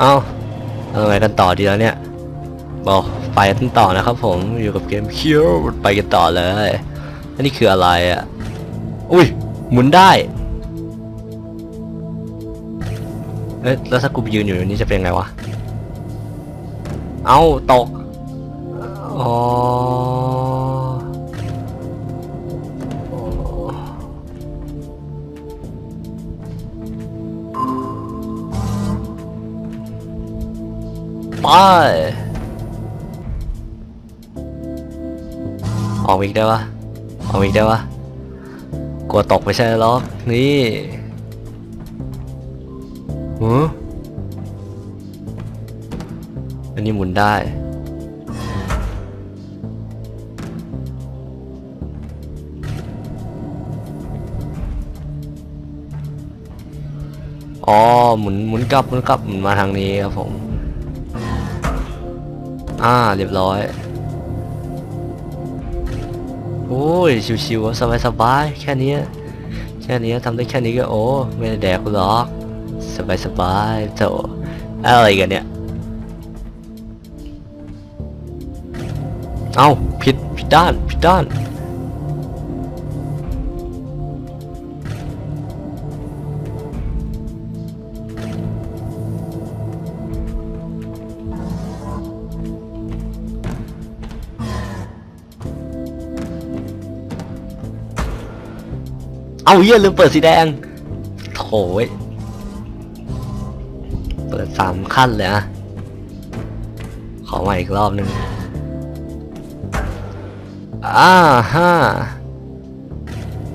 เอ้าเอาไงกันต่อดีแล้วเนี่ยบอกไปกันต่อนะครับผมอยู่กับเกมคิวไปกันต่อเลยอันนี้คืออะไรอะอุ้ยหมุนได้เอ๊ะแล้วถ้ากูยืนอยู่อย่างนี้จะเป็นไงวะ เอ้าตก อ๋อ ไปออกอีกได้ปะออกอีกได้ปะกลัวตกไม่ใช่หรอกนี่หืออันนี้หมุนได้อ๋อหมุนหมุนกลับหมุนกลับหมุนมาทางนี้ครับผม อ่าเรียบร้อย โอ้ยชิวๆสบายๆแค่นี้แค่นี้ทำได้แค่นี้ก็โอ้ไม่ได้แดกกูหรอกสบายๆโถอะไรกันเนี่ย เอาผิดผิดด้านผิดด้าน เอาเหี้ยลืมเปิดสีแดงโถยเปิดสามขั้นเลยอะขอใหม่อีกรอบหนึ่งอ่าฮ่า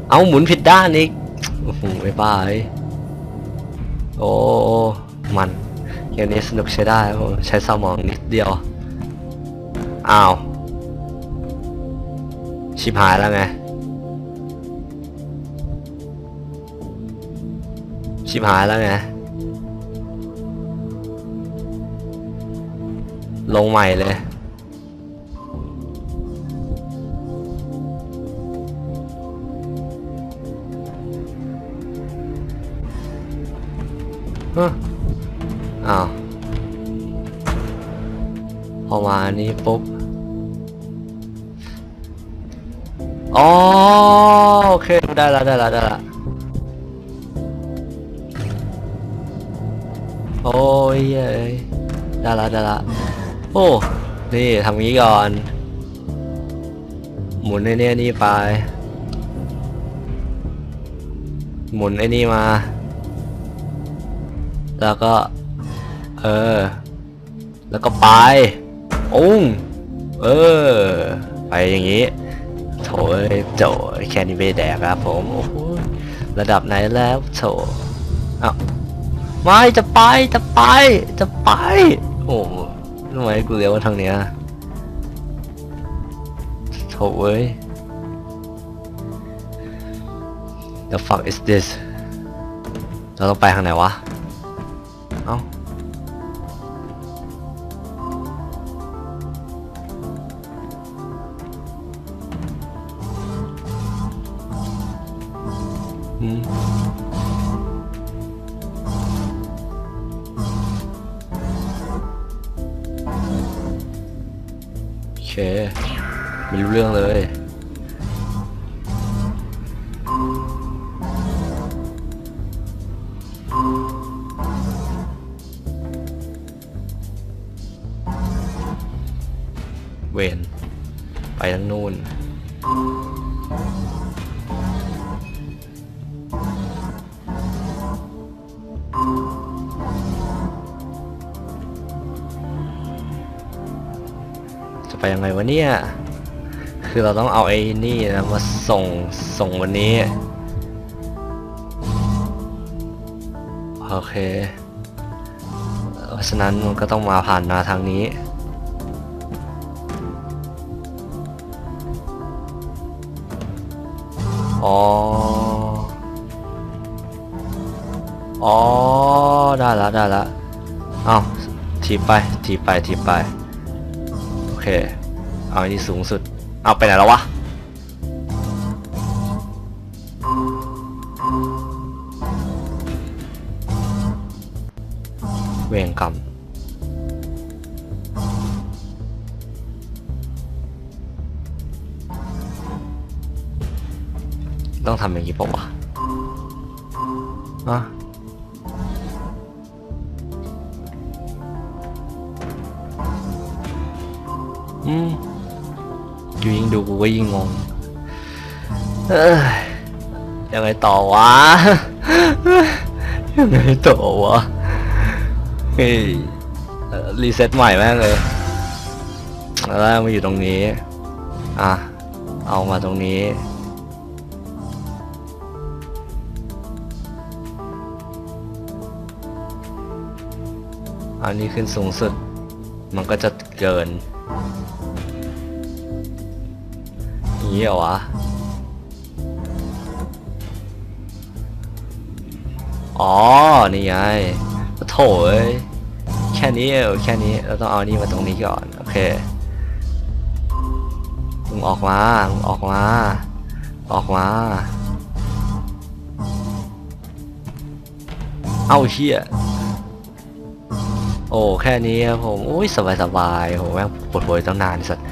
เอาหมุนผิดด้านอีกโอ้โหไม่บ้ายโอ้มันเกมนี้สนุกใช้ได้ใช้สมองนิดเดียว อ้าว ชิบหายแล้วไง ชิบหายแล้วไง ลงใหม่เลยฮะอ้าวพอมาอันนี้ปุ๊บ อ๋อ โอเค ได้ล้วได้ล้วได้ล้ว โอ้ยเอ้ยได้ละได้ละโอ้นี่ทำงี้ก่อน หมุนไอ้นี่นี่ไป หมุนไอ้นี่มา แล้วก็ เออ แล้วก็ไปอุ้งเออ ไปอย่างงี้ โถเอ้ยโจแค่นี้ไม่แดกครับผม โอ้โห ระดับไหนแล้วโถเอ้า ไม่จะไปจะไปจะไป โอ้ทำไมกูเลี้ยวมาทางเนี้ยโถเว้ย The fuck is this เราต้องไปทางไหนวะ เอ้าอืม ไม่รู้เรื่องเลย เวนไปทางนู่นจะไปยังไงวะเนี่ย คือเราต้องเอาไอ้นี่นะมาส่งส่งวันนี้ โอเค เพราะฉะนั้นมันก็ต้องมาผ่านมาทางนี้ อ๋อ อ๋อ ได้ล้วได้ล้วเอาทีบไปทีบไปทีบไป โอเค เอาอันนี้สูงสุด เอาไปไหนแล้ววะ เวงกรรมต้องทำอย่างนี้ปะวะอะอืม ยู่ยิ่งดูกูก็ยิ่งงงเอ้ยยังไงต่อวะ ยังไงต่อวะเฮ้ยเอ่อรีเซ็ตใหม่แม่งเลยแล้วมาอยู่ตรงนี้ อะ เอามาตรงนี้ อันนี้ขึ้นสูงสุด มันก็จะเกิน อย่างนี้เหรอวะ อ๋อ นี่ไงโถเอ้ยแค่นี้เออแค่นี้เราต้องเอานี่มาตรงนี้ก่อน โอเคมึงออกมามึงออกมา ออกมา เอาเชี่ยโอ้ แค่นี้ครับผม อุ้ยสบายสบายโหแม่ง ปวดหัวอยู่ตั้งนานสัตว์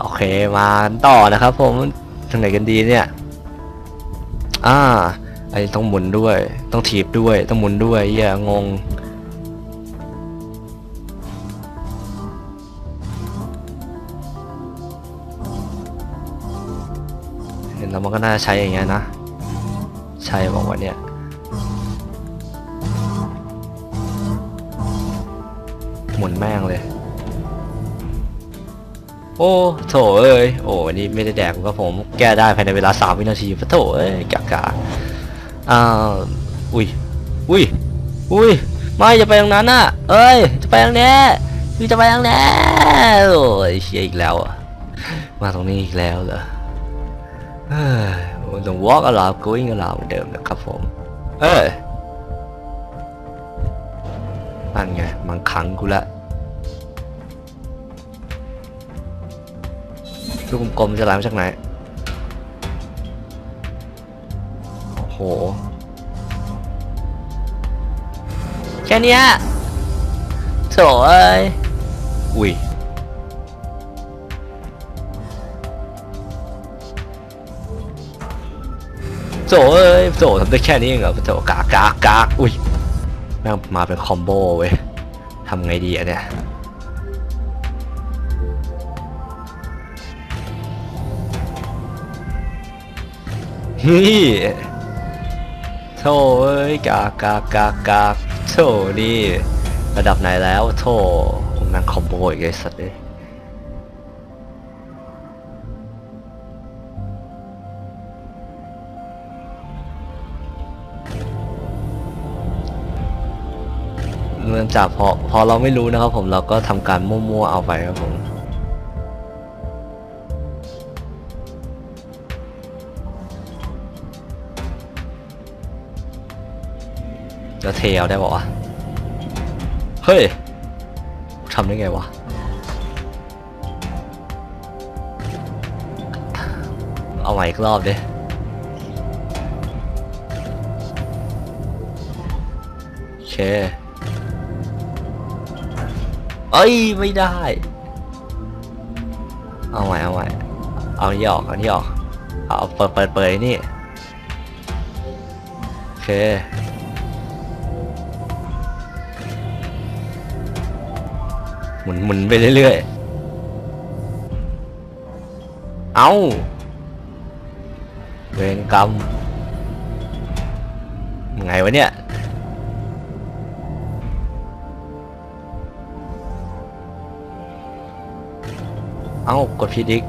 โอเคมาต่อนะครับ ผมทางไหนกันดีเนี่ย อ่าไอ้ต้องหมุนด้วย ต้องถีบด้วย ต้องหมุนด้วยอย่างงเห็นแล้วมันก็น่าใช้อย่างเงี้ยนะ ใช่บอกว่าเนี่ยหมุนแม่งเลย โอ้โถเอ้ยโอ้นนี้ไม่ได้แดกก็ผมแก้ได้ภายในเวลาสามวินาทีปะโถเอ้ยกากาอ้าวอุ้ยอุ้ยอุ้ยไม่จะไปตรงนั้นน่ะ เอ้ย จะไปทางนี้พี่จะไปทางนี้โอ้ยเชียอีกแล้วอะมาตรงนี้อีกแล้วเหรอเฮ้ยต้อง walk around going around เหมือนเดิมนะครับผม เอ้ยนั่นไงมันขังกูละ ลูกกลมๆจะไหลมาจากไหน โอ้โห แค่เนี้ยโถเอ้ย อุ้ยโจเอ้ยโจทำได้แค่นี้เองเหรอโจกากกากกากอุ้ย แม่งมาเป็นคอมโบเว้ยทำไงดีอะเนี่ย นี่โธ่เอ้ยกากกากกากกากโธ่นี่ระดับไหนแล้วโธ่แม่งคอมโบอีกไอ้สัตว์เลยเนื่องจากพอพอเราไม่รู้นะครับผมเราก็ทำการมั่วๆเอาไปครับผม จะเทเอาได้บอกวะเฮ้ยทำได้ไงวะเอาใหม่อีกรอบดิโอเคเอ้ยไม่ได้ เอาใหม่เอาใหม่เอาอันนี้ออกเอาอันนี้ออกเอาเปิดเปิดเปิดนี่โอเค หมุนหมุนไปเรื่อยๆ เอาเวรกรรมไงวะเนี่ยเอ้ากดผิดอีก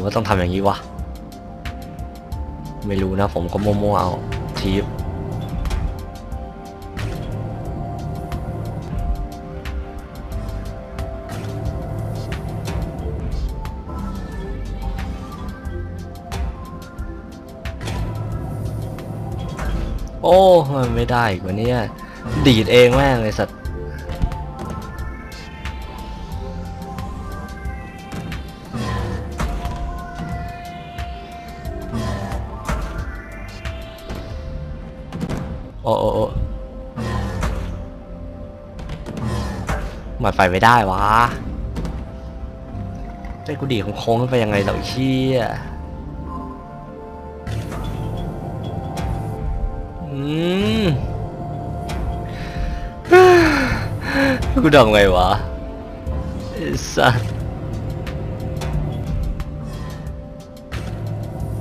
รือว่าต้องทำอย่างนี้วะ ไม่รู้นะผมก็มั่วๆเอาทีฟโอ้ มันไม่ได้กวันนี้ดีดเองแม่งเลยสัตว์ มันไปไม่ได้วะใจกูดีของโค้งไปยังไงเราเชี่ยอืมกูดังไงวะไอ้สัส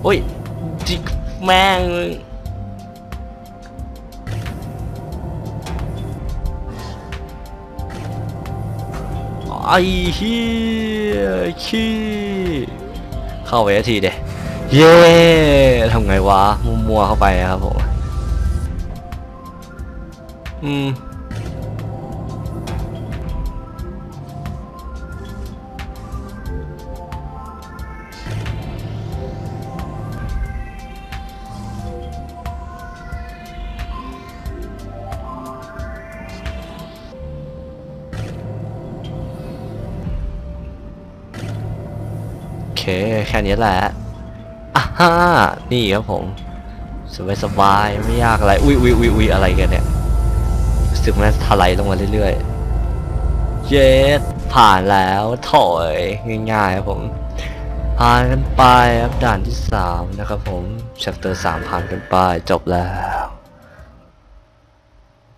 โอ้ยจิกแม่ง ไอ้เฮียขี้เข้าไปทีเดเย้ทำไงวะมัวๆเข้าไปครับผมอืม แค่นี้แหละอะฮ่านี่ครับผมสบายสบายๆไม่ยากอะไรอุ้ยอุ้ยอุ้ยอุ้ยอะไรกันเนี่ยรู้สึกมันถลายลงมาเรื่อยๆเย็ดผ่านแล้วถอยง่ายๆครับผมผ่านกันไปครับด่านที่สามนะครับผม chapter สามผ่านกันไปจบแล้ว